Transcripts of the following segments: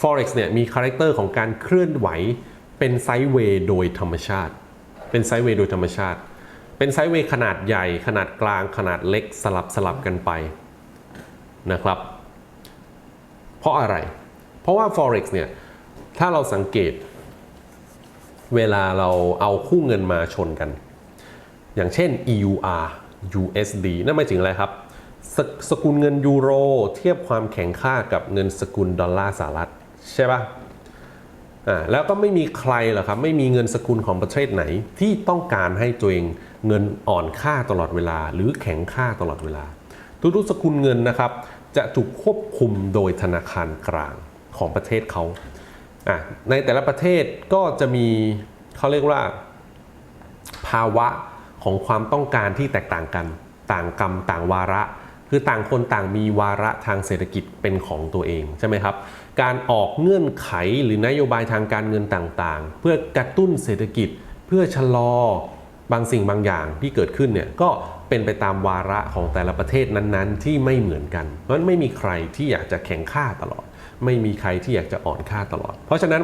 Forex เนี่ยมีคาแรคเตอร์ของการเคลื่อนไหวเป็นไซด์เวย์โดยธรรมชาติ เป็นไซด์เวย์โดยธรรมชาติ เป็นไซด์เวย์ขนาดใหญ่ ขนาดกลาง ขนาดเล็กสลับสลับกันไปนะครับ เพราะอะไร เพราะว่า Forex เนี่ยถ้าเราสังเกต เวลาเราเอาคู่เงินมาชนกัน อย่างเช่น EUR USD นั่นหมายถึงอะไรครับสสกุลเงินยูโร เทียบความแข็งค่ากับเงินสกุลดอลลาร์สหรัฐ ใช่ปะอ่าแล้วก็ไม่มีใครหรอกครับไม่มีเงินสกุลของประเทศไหน ที่ต้องการให้ตัวเองเงินอ่อนค่าตลอดเวลา หรือแข็งค่าตลอดเวลา ทุกๆสกุลเงินนะครับ จะถูกควบคุมโดยธนาคารกลางของประเทศเขาอะในแต่ละประเทศก็จะมีเขาเรียกว่า ภาวะของความต้องการที่แตกต่างกัน ต่างกรรมต่างวาระ คือต่างคนต่างมีวาระทางเศรษฐกิจเป็นของตัวเองใช่ไหมครับ การออกเงื่อนไขหรือนโยบายทางการเงินต่างๆ เพื่อกระตุ้นเศรษฐกิจ เพื่อชะลอบางสิ่งบางอย่างที่เกิดขึ้นเนี่ยก็เป็นไปตามวาระของแต่ละประเทศนั้นๆ ที่ไม่เหมือนกัน เพราะฉะนั้นไม่มีใครที่อยากจะแข่งค่าตลอด ไม่มีใครที่อยากจะอ่อนค่าตลอด เพราะฉะนั้น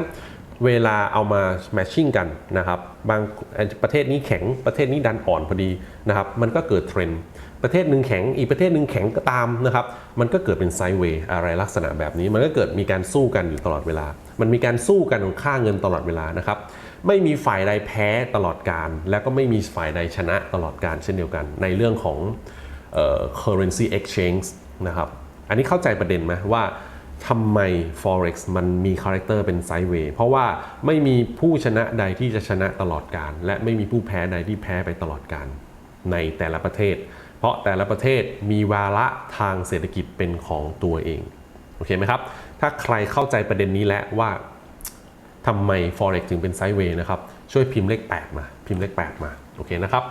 เวลาเอามาแมชชิ่งกันนะครับบางประเทศนี้แข็งประเทศนี้ดันอ่อนพอดีนะครับมันก็เกิดเทรนด์ประเทศหนึ่งแข็งอีกประเทศหนึ่งแข็งก็ตามนะครับมันก็เกิดเป็นไซด์เวย์อะไรลักษณะแบบนี้ มันก็เกิดมีการสู้กันอยู่ตลอดเวลา มันมีการสู้กันของค่าเงินตลอดเวลานะครับไม่มีฝ่ายใดแพ้ตลอดการ แล้วก็ไม่มีฝ่ายใดชนะตลอดการเช่นเดียวกัน ในเรื่องของเอ่อ currency exchange นะครับอันนี้เข้าใจประเด็นไหมว่า ทำไม forex มันมีคาแรคเตอร์เป็นไซด์เวย์เพราะว่าไม่มีผู้ชนะใดที่จะชนะตลอดการ และไม่มีผู้แพ้ใดที่แพ้ไปตลอดการในแต่ละประเทศ เพราะแต่ละประเทศมีวาระทางเศรษฐกิจเป็นของตัวเอง โอเคไหมครับ ถ้าใครเข้าใจประเด็นนี้แล้วว่าทำไม Forex ถึงเป็นไซด์เวย์นะครับ ช่วยพิมพ์เลข 8 มา พิมพ์เลข 8 มา โอเคนะครับ